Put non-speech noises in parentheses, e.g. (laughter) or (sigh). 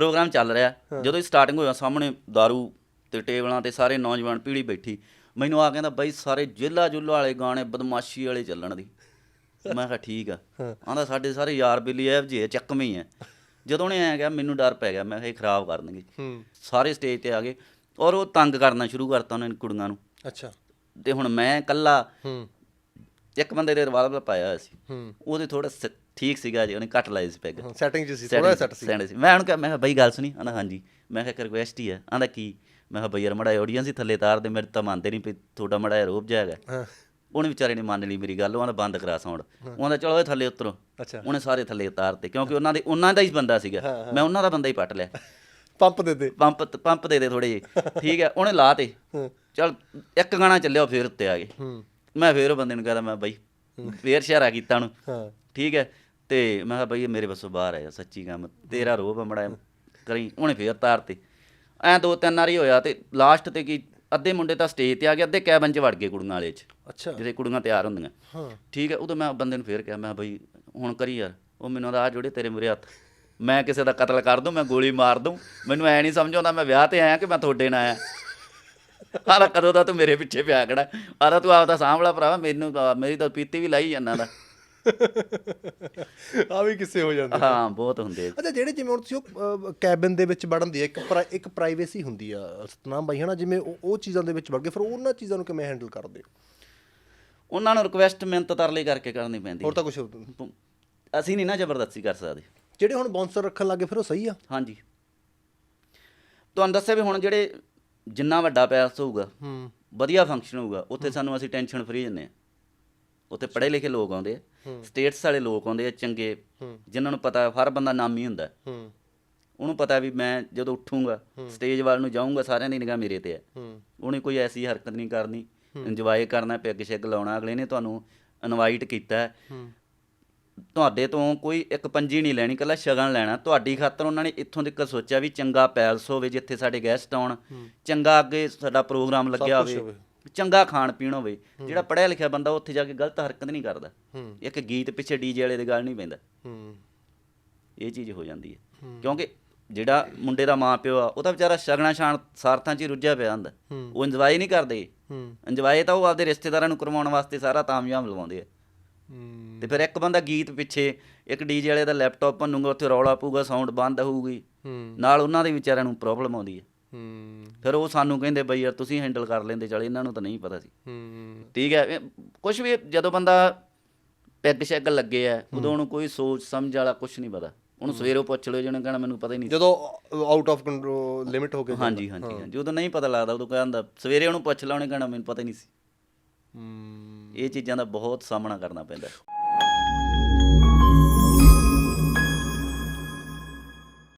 Programme ਚੱਲ ਰਿਹਾ। ਜਦੋਂ ਸਟਾਰਟਿੰਗ ਹੋਇਆ ਸਾਹਮਣੇ दारू ਤੇ ਟੇਬਲਾਂ ਤੇ ਸਾਰੇ ਨੌਜਵਾਨ ਪੀੜ੍ਹੀ ਬੈਠੀ। ਮੈਨੂੰ ਆ ਕਹਿੰਦਾ ਬਾਈ ਸਾਰੇ ਜੇਲਾ ਜੁੱਲਾ ਵਾਲੇ ਗਾਣੇ ਬਦਮਾਸ਼ੀ ਵਾਲੇ ਚੱਲਣ ਦੀ। ਮੈਂ ਕਿਹਾ ਠੀਕ ਆ। ਆਂਦਾ ਸਾਡੇ ਸਾਰੇ ਯਾਰ ਬੇਲੀ ਐ ਜੇ ਚੱਕਵੇਂ ਹੀ ਆ। ਜਦੋਂ ਉਹਨੇ ਐਂ ਕਿਹਾ ਮੈਨੂੰ ਡਰ ਪੈ ਗਿਆ। ਮੈਂ ਕਿਹਾ ਇਹ ਖਰਾਬ ਕਰ ਦੇਣਗੇ ਹੂੰ। ਸਾਰੇ ਸਟੇਜ ਤੇ ਆ ਗਏ। ਔਰ ਉਹ ਤੰਗ ਕਰਨਾ ਸ਼ੁਰੂ ਕਰਤਾ ਉਹਨਾਂ ਨੇ ਕੁੜੀਆਂ ਨੂੰ। ਅੱਛਾ। ਤੇ ਹੁਣ ਮੈਂ ਇਕੱਲਾ ਇੱਕ ਬੰਦੇ ਦੇ ਰਿਵਾਲਵਰ ਪਾਇਆ ਹੋਇਆ ਸੀ। ਹੂੰ। ਉਹਦੇ ਥੋੜਾ ਠੀਕ ਸੀਗਾ ਜੀ ਉਹਨੇ ਕੱਟ ਲਾਏ ਸੀ ਪੈਗ। ਸੈਟਿੰਗ ਚ ਸੀ ਥੋੜਾ ਸੈਟ ਸੀ। ਸੈਂਡ ਸੀ। ਮੈਂ ਉਹਨੂੰ ਕਿਹਾ ਮੈਂ ਕਿਹਾ ਬਈ ਗੱਲ ਸੁਣੀ। ਆਂਦਾ ਹਾਂਜੀ। ਮੈਂ ਕਿਹਾ ਰਿਕੁਐਸਟ ਹੀ ਹੈ ਆਂਦਾ ਕੀ? ਮੈਂ ਕਿਹਾ ਬਈ ਯਾਰ ਮੜਾ ਆਡੀਅנס ਹੀ ਥੱਲੇ ਤਾਰ ਦੇ ਮੇਰੇ ਤਾਂ ਮੰਨਦੇ ਨਹੀਂ ਵੀ ਤੁਹਾਡਾ ਮੜਾ ਰੋਬ ਜਾਏਗਾ ਹਾਂ। ਉਹਨੇ ਵਿਚਾਰੇ ਨੇ ਮੰਨ ਲਈ ਮੇਰੀ ਗੱਲ ਉਹ ਆਂਦਾ ਬੰਦ ਕਰਾ ਸਾਊਂਡ ਉਹਦਾ ਚਲੋ ਇਹ ਥੱਲੇ ਉਤਰੋ। ਅੱਛਾ। ਉਹਨੇ ਸਾਰੇ ਥੱਲੇ ਉਤਾਰਤੇ ਕਿਉਂਕਿ ਉਹਨਾਂ ਦੇ ਉਹਨਾਂ ਦਾ ਹੀ ਬੰਦਾ ਸੀਗਾ। ਮੈਂ ਉਹਨਾਂ ਦਾ ਬੰਦਾ ਹੀ ਪੱਟ ਲਿਆ। ਪੰਪ ਦੇ ਦੇ। ਪੰਪ ਪੰਪ ਦੇ ਦੇ ਥੋੜੇ ਜਿਹੇ। ਠੀਕ ਹੈ ਉਹਨੇ ਲਾ ਤੇ। ਚਲ ਇੱਕ ਗਾਣਾ ਚੱਲਿਆ ਫੇਰ ਉੱਤੇ ਆ ਗਏ। ਮੈਂ ਫੇਰ ਉਹ ਬੰਦੇ ਨੂੰ ਕਹਦਾ ਮੈਂ ਬਈ ਫੇਰ ਇਸ਼ਾਰਾ ਕੀਤਾ ਉਹਨੂੰ। ਹਾਂ। ਠੀਕ ਹੈ? ਤੇ ਮੈਂ ਕਿਹਾ ਬਈ ਇਹ ਮੇਰੇ ਵੱਸੋਂ ਬਾਹਰ ਹੈ ਸੱਚੀ ਕੰਮ ਤੇਰਾ ਰੋਬ ਮੜਾ ਕਰੀ ਉਹਨੇ ਫੇਰ ਤਾਰਤੇ ਐ ਦੋ ਤਿੰਨ ਵਾਰੀ ਹੋਇਆ ਤੇ ਲਾਸਟ ਤੇ ਕੀ ਅੱਧੇ ਮੁੰਡੇ ਤਾਂ ਸਟੇਜ ਤੇ ਆ ਗਏ ਅੱਧੇ ਕੈਬਨ 'ਚ ਵੜ ਗਏ ਕੁੜੀਆਂ ਵਾਲੇ 'ਚ। ਅੱਛਾ। ਜਿਹੜੇ ਕੁੜੀਆਂ ਤਿਆਰ ਹੁੰਦੀਆਂ। ਹਾਂ। ਠੀਕ ਹੈ? ਉਦੋਂ ਮੈਂ ਬੰਦੇ ਨੂੰ ਫੇਰ ਕਿਹਾ ਮੈਂ ਬਈ ਹੁਣ ਕਰੀ ਯਾਰ ਉਹ ਮੈਨੂੰ ਆ ਜੋੜੇ ਤੇਰੇ ਮੂਹਰੇ ਹੱਥ। ਮੈਂ ਕਿਸੇ ਦਾ ਕਤਲ ਕਰ ਦੂੰ ਮੈਂ ਗੋਲੀ ਮਾਰ ਦੂੰ। ਮੈਨੂੰ ਐ ਨਹੀਂ ਸਮਝ ਆਉਂਦਾ ਮੈਂ ਵਿਆਹ ਤੇ ਆਇਆ ਕਿ ਮੈਂ ਤੁਹਾਡੇ ਨਾਲ ਆਇਆ? ਆਲਾ ਕਦੋਂ ਦਾ ਤੂੰ ਮੇਰੇ ਪਿੱਛੇ ਪਿਆ ਖੜਾ। ਆਲਾ ਤੂੰ ਆਪਦਾ ਸਾਂਭਲਾ ਭਰਾਵਾ ਮੈਨੂੰ ਤਾਂ- ਮੇਰੀ ਤਾਂ ਪੀਤੀ ਵੀ ਲਾਈ ਜਾਂਦਾ ਦਾ। (laughs) ਆ ਵੀ ਕਿਸੇ ਹੋ ਜਾਂਦੇ ਹਾਂ ਬਹੁਤ ਹੁੰਦੇ ਅੱਛਾ ਜਿਹੜੇ ਜਿਵੇਂ ਹੁਣ ਤੁਸੀਂ ਉਹ ਕੈਬਨ ਦੇ ਵਿੱਚ ਵੜਨ ਦੀ ਇੱਕ ਪ੍ਰਾ- ਇੱਕ ਪ੍ਰਾਈਵੇਸੀ ਹੁੰਦੀ ਆ ਸਤਨਾਮ ਬਾਈ ਹਨਾ? ਜਿਵੇਂ ਉਹ ਉਹ ਚੀਜ਼ਾਂ ਦੇ ਵਿੱਚ ਵੜ ਕੇ ਫਿਰ ਉਹਨਾਂ ਚੀਜ਼ਾਂ ਨੂੰ ਕਿਵੇਂ ਹੈਂਡਲ ਕਰਦੇ ਹੋ? ਉਹਨਾਂ ਨੂੰ ਰਿਕੁਐਸਟ ਮਿਹਨਤ ਤਰਲੇ ਕਰਕੇ ਕਰਨੀ ਪੈਂਦੀ ਹੋਰ ਤਾਂ ਕੁਝ। ਅਸੀਂ ਨਹੀਂ ਨਾ ਜ਼ਬਰਦਸਤੀ ਕਰ ਸਕਦੇ। ਜਿਹੜੇ ਹੁਣ ਬਾਉਂਸਰ ਰੱਖਣ ਲੱਗੇ ਫਿਰ ਉਹ ਸਹੀ ਆ? ਹਾਂਜੀ। ਤੁਹਾਨੂੰ ਦੱਸਿਆ ਵੀ ਹੁਣ ਜਿਹੜੇ ਜਿੰਨਾ ਵੱਡਾ ਪੈਲਸ ਹੋਊਗਾ ਹੂੰ। ਵਧੀਆ ਫੰਕਸ਼ਨ ਹੋਊਗਾ ਉੱਥੇ ਸਾਨੂੰ ਅਸੀਂ ਟੈਨਸ਼ਨ ਫਰੀ ਜੰਨੇ ਆ ਉੱਥੇ ਪੜ੍ਹੇ ਲਿਖੇ ਲੋਕ ਆਉਂਦੇ ਆ ਸਟੇਟਸ ਵਾਲੇ ਲੋਕ ਆਉਂਦੇ ਆ ਚੰਗੇ ਜਿਨ੍ਹਾਂ ਨੂੰ ਪਤਾ ਹਰ ਬੰਦਾ ਨਾਮੀ ਹੁੰਦਾ। ਹੂੰ। ਉਹਨੂੰ ਪਤਾ ਵੀ ਮੈਂ ਜਦੋਂ ਉੱਠੂੰਗਾ ਸਟੇਜ ਵੱਲ ਨੂੰ ਜਾਊਂਗਾ ਸਾਰਿਆਂ ਦੀ ਨਿਗਾਹ ਮੇਰੇ ਤੇ ਹੈ। ਹੂੰ। ਉਹਨੇ ਕੋਈ ਐਸੀ ਹਰਕਤ ਨਹੀਂ ਕਰਨੀ। ਇੰਜੋਏ ਕਰਨਾ ਪੈਗ ਸ਼ੈਗ ਲਾਉਣਾ ਅਗਲੇ ਨੇ ਤੁਹਾਨੂੰ ਇਨਵਾਈਟ ਕੀਤਾ। ਤੁਹਾਡੇ ਤੋਂ ਕੋਈ ਇੱਕ ਪੰਜੀ ਨਹੀਂ ਲੈਣੀ ਕੱਲਾ ਸ਼ਗਨ ਲੈਣਾ। ਤੁਹਾਡੀ ਖਾਤਰ ਉਹਨਾਂ ਨੇ ਇੱਥੋਂ ਤੱਕ ਸੋਚਿਆ ਵੀ ਚੰਗਾ ਪੈਲਸ ਹੋਵੇ ਜਿੱਥੇ ਸਾਡੇ ਗੈਸਟ ਆਉਣ। ਚੰਗਾ ਅੱਗੇ ਸਾਡਾ ਪ੍ਰੋਗਰਾਮ ਲੱਗਿਆ ਹੋਵੇ। ਚੰਗਾ ਖਾਣ ਪੀਣ ਹੋਵੇ। ਜਿਹੜਾ ਪੜ੍ਹਿਆ ਲਿਖਿਆ ਬੰਦਾ ਉੱਥੇ ਜਾ ਕੇ ਗਲਤ ਹਰਕਤ ਨਹੀਂ ਕਰਦਾ। ਇੱਕ ਗੀਤ ਪਿੱਛੇ ਡੀਜੇ ਵਾਲੇ ਦੀ ਗੱਲ ਨਹੀਂ ਪੈਂਦਾ। ਇਹ ਚੀਜ਼ ਹੋ ਜਾਂਦੀ ਹੈ। ਕਿਉਂਕਿ ਜਿਹੜਾ ਮੁੰਡੇ ਦਾ ਮਾਂ ਪਿਓ ਆ ਉਹ ਤਾਂ ਵਿਚਾਰਾ ਸ਼ਗਨਾਂ ਸ਼ਾਨ ਸਾਰਥਾਂ 'ਚ ਹੀ ਰੁੱਝਿਆ ਪਿਆ ਹੁੰਦਾ। ਉਹ ਇੰਜੋਏ ਨਹੀਂ ਕਰਦੇ। ਇੰਜੋਏ ਤਾਂ ਉਹ ਆਪਦੇ ਰਿਸ਼ਤੇਦਾਰਾਂ ਨੂੰ ਕਰਵਾਉਣ ਵਾਸਤੇ ਸਾਰਾ ਤਾਮਯਾਮ ਲਵਾਉਂਦੇ ਆ। ਤੇ ਫਿਰ ਇੱਕ ਬੰਦਾ ਗੀਤ ਪਿੱਛੇ ਇੱਕ ਡੀਜੇ ਵਾਲੇ ਦਾ ਲੈਪਟਾਪ ਭੰਨੂਗਾ ਉੱਥੇ ਰੌਲਾ ਪਊਗਾ ਸਾਊਂਡ ਬੰਦ ਹੋਊਗੀ। ਨਾਲ ਉਹਨਾਂ ਦੇ ਵਿਚਾਰਿਆਂ ਨੂੰ ਪ੍ਰੋਬਲਮ ਆਉਂਦੀ ਹੈ। ਫਿਰ ਉਹ ਸਾਨੂੰ ਕਹਿੰਦੇ ਬਈ ਯਾਰ ਤੁਸੀਂ ਹੈਂਡਲ ਕਰ ਲੈਂਦੇ ਚਲ ਇਹਨਾਂ ਨੂੰ ਤਾਂ ਨਹੀਂ ਪਤਾ ਸੀ। ਠੀਕ ਹੈ ਕੁਝ ਵੀ ਜਦੋਂ ਬੰਦਾ ਪੈਗ ਸ਼ੈਗ ਲੱਗੇ ਆ ਉਦੋਂ ਉਹਨੂੰ ਕੋਈ ਸੋਚ ਸਮਝ ਵਾਲਾ ਕੁਝ ਨਹੀਂ ਪਤਾ। ਉਹਨੂੰ ਸਵੇਰੋਂ ਪੁੱਛ ਲਿਓ ਜਿਹਨੇ ਕਹਿਣਾ ਮੈਨੂੰ ਪਤਾ ਹੀ ਨਹੀਂ। ਜਦੋਂ ਆਊਟ ਆਫ ਕੰਟਰੋਲ ਲਿਮਿਟ ਹੋ ਕੇ ਹਾਂਜੀ ਹਾਂਜੀ ਉਦੋਂ ਨਹੀਂ ਪਤਾ ਲੱਗਦਾ ਉਦੋਂ ਕਹਿੰਦਾ ਸਵੇਰੇ ਉਹਨੂੰ ਪੁੱਛ ਲਾ ਉਹਨੇ ਕਹਿਣਾ ਮੈਨੂੰ ਪਤਾ ਹੀ ਨਹੀਂ ਸੀ। ਇਹ ਚੀਜ਼ਾਂ ਦਾ ਬਹੁਤ ਸਾਹਮਣਾ ਕਰਨਾ ਪੈਂਦਾ।